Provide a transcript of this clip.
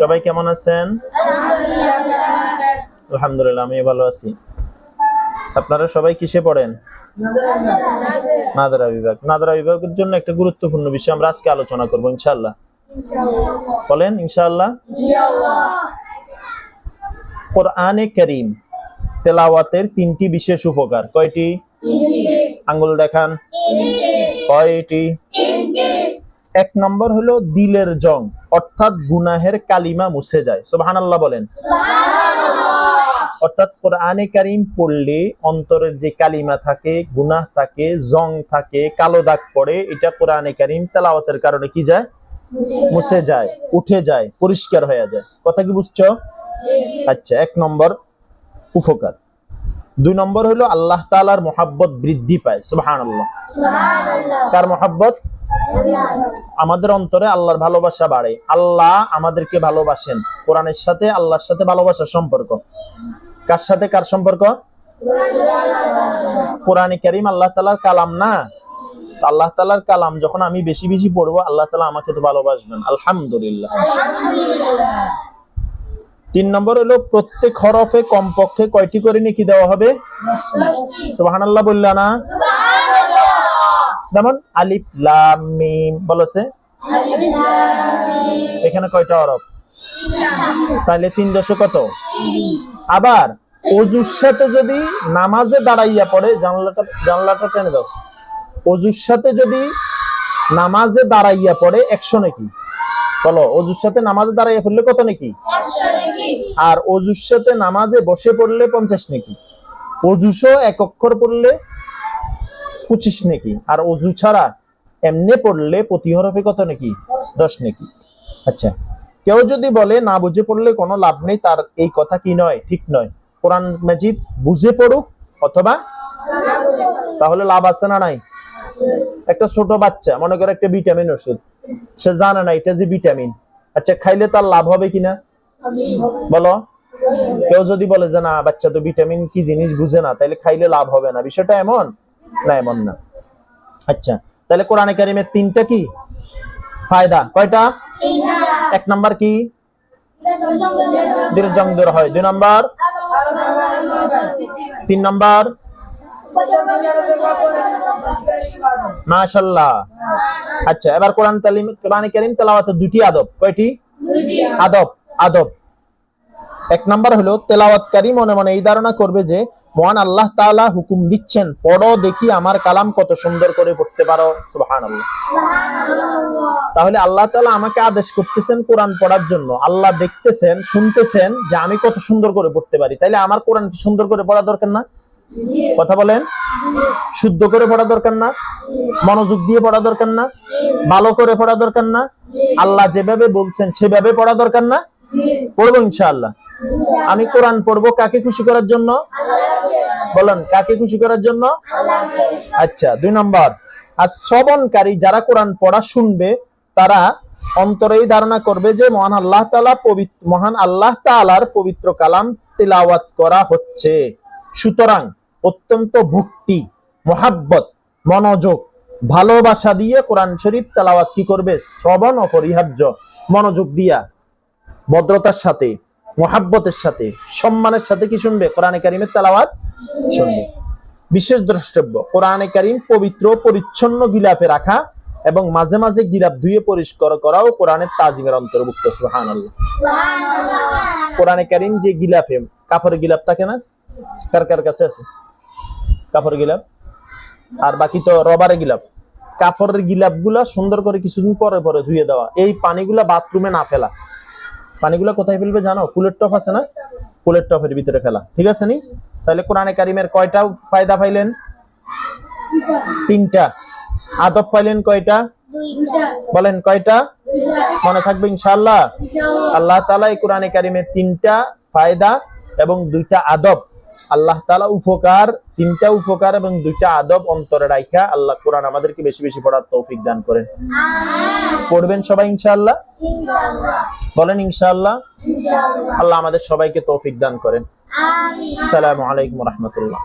সবাই কেমন আছেন? আলহামদুলিল্লাহ আমি ভালো আছি। আপনারা সবাই কিসে পড়েন? নাদারা বিভাগ। নাদারা বিভাগের জন্য একটা গুরুত্বপূর্ণ বিষয় আমরা আজকে আলোচনা করব ইনশাল্লাহ বলেন ইনশাল্লাহ কোরআনে করিম তেলাওয়াতের তিনটি বিশেষ উপকার। কয়টি? আঙ্গুল দেখান। কয়টি? এক নম্বর হলো দিলের জং অর্থাৎ গুনাহের কালিমা মুছে যায়। সুবহানাল্লাহ বলেন। অর্থাৎ কোরআনে কারিম পড়লে অন্তরের যে কালিমা থাকে গুনাহ থাকে জং থাকে কালো দাগ পড়ে এটা কোরআনে কারিম তেলাওয়াতের কারণে কি যায়? মুছে যায়। উঠে যায় পরিষ্কার হয়ে যায়। কথা কি বুঝছ? আচ্ছা এক নম্বর উপকার। দুই নম্বর হলো আল্লাহ তাআলার মহাব্বত বৃদ্ধি পায় সুবহানাল্লাহ। কার মহাব্বত? আমাদের অন্তরে আল্লাহর ভালোবাসা বাড়ে। আল্লাহ আমাদেরকে ভালোবাসেন। কোরআনের সাথে আল্লাহর সাথে ভালোবাসার সম্পর্ক। কার সাথে কার সম্পর্ক? কোরআনে কারিম আল্লাহ তালার কালাম না? আল্লাহ তালার কালাম যখন আমি বেশি বেশি পড়ব আল্লাহ তালা আমাকে তো ভালোবাসবেন। আলহামদুলিল্লাহ। তিন নম্বর হলো প্রত্যেক হরফে কমপক্ষে কয়টি করে নাকি দেওয়া হবে? সুবহানাল্লাহ বললা না। যেমন আলিফ লাম মিম বলেছে এখানে কয়টা হরফ? তাহলে তিন দশে কত? আবার অজুর সাথে যদি নামাজে দাঁড়াইয়া পড়ে জানলাটা জানলাটা টেনে দাও। অজুর সাথে যদি নামাজে দাঁড়াইয়া পড়ে একশো নাকি। বলো অজুর সাথে নামাজে দাঁড়াইয়া পড়লে কত নাকি? আর অজুর সাথে নামাজে বসে পড়লে পঞ্চাশ নাকি। অজুসও এক অক্ষর পড়লে পঁচিশ নাকি। আর অজু ছাড়া এমনি পড়লে প্রতি হরফে কত নাকি? দশ নাকি। আচ্ছা কেউ যদি বলে না বুঝে পড়লে কোনো লাভ নেই, তার এই কথা কি নয়? ঠিক নয়। কোরআন মাজিদ বুঝে পড়ুক অথবা তাহলে লাভ আছে না নাই? একটা ছোট বাচ্চা, মনে করে একটা ভিটামিন ওষুধ, সে জানে না এটা যে ভিটামিন। আচ্ছা খাইলে তার লাভ হবে কিনা? বলো। কেউ যদি বলে যে না বাচ্চা তো ভিটামিন কি জিনিস বুঝে না তাহলে খাইলে লাভ হবে না। বিষয়টা এমন? না এমন না। আচ্ছা তাহলে কোরআনে কারিমের তিনটা কি? ফায়দা। কয়টা? এক নাম্বার কি? দীর্ঘ দূর হয়। দুই নাম্বার? তিন নাম্বার? মাশাল্লাহ। আচ্ছা এবার কোরআন তালিম কোরআনে কারিম তেলাওয়াতের দুটি আদব। কয়টি? আদব। আদব। এক নাম্বার হলো তেলাওয়াতকারী মনে মনে এই ধারণা করবে যে মহান আল্লাহ তাআলা হুকুম দিচ্ছেন পড়ো দেখি আমার কালাম কত সুন্দর করে পড়তে পারো। সুবহানাল্লাহ। তাহলে আল্লাহ তাআলা আমাকে আদেশ করতেছেন কোরআন পড়ার জন্য। আল্লাহ দেখতেছেন শুনতেছেন যে আমি কত সুন্দর করে পড়তে পারি। তাইলে আমার কোরআনটি সুন্দর করে পড়া দরকার না? কথা বলেন? শুদ্ধ করে পড়া দরকার না? মনোযোগ দিয়ে পড়া দরকার না? ভালো করে পড়া দরকার না? আল্লাহ যেভাবে বলছেন সেভাবে পড়া দরকার না? পড়ব ইনশাআল্লাহ। আমি কোরআন পড়ব কাকে খুশি করার জন্য? বলেন কাকে খুশি করার জন্য? আচ্ছা দুই নম্বর। আর শ্রবণকারী যারা কোরআন পড়া শুনবে তারা অন্তরেই ধারণা করবে যে মহান আল্লাহ তাআলা পবিত্র মহান আল্লাহ তাআলার পবিত্র কালাম তিলাওয়াত করা হচ্ছে। সুতরাং অত্যন্ত ভক্তি মহাব্বত মনোযোগ ভালোবাসা দিয়ে কোরআন শরীফ তেলাওয়াত কি করবে? শ্রবণ অপরিহার্য মনোযোগ দিয়া। ভদ্রতার সাথে মহাব্বতের সাথে সম্মানের সাথে কি শুনবে? কোরআনে কারিমের তেলাওয়াত শুনবে। বিশেষ দ্রষ্টব্য কোরআনে কারিম পবিত্র পরিচ্ছন্ন গিলাফে রাখা এবং মাঝে মাঝে গিলাফ ধুয়ে পরিষ্কার করাও কোরআনের তাজিমের অন্তর্ভুক্ত সুবহানাল্লাহ। কোরআনে কারিম যে গিলাফে কাফরের গিলাফ থাকে না? কার কার কাছে আছে? কাফরের গিলাপ আর বাকি তো রবারের গিলাফ। কাফরের গিলাফগুলা সুন্দর করে কিছুদিন পরে পরে ধুয়ে দেওয়া। এই পানিগুলা বাথরুমে না ফেলা। পানিগুলা কোথায় ফেলবে জানো? ফুলের টপ আছে না? ফুলের টপের ভিতরে ফেলা। ঠিক আছে নি? তাহলে কোরআনে কারিমের কয়টা ফায়দা পাইলেন? তিনটা। আদব পাইলেন কয়টা? বলেন কয়টা? মনে থাকবে ইনশাআল্লাহ? আল্লাহ তালা এই কোরআনে কারিমের তিনটা ফায়দা এবং দুইটা আদব আল্লাহ তালা উপকার তিনটা উপকার এবং দুইটা আদব অন্তরে রাখা আল্লাহ কোরআন আমাদেরকে বেশি বেশি পড়ার তৌফিক দান করেন। পড়বেন সবাই ইনশাআল্লাহ? বলেন ইনশাআল্লাহ। আল্লাহ আমাদের সবাইকে তৌফিক দান করেন। আসসালামু আলাইকুম রহমতুল্লাহ।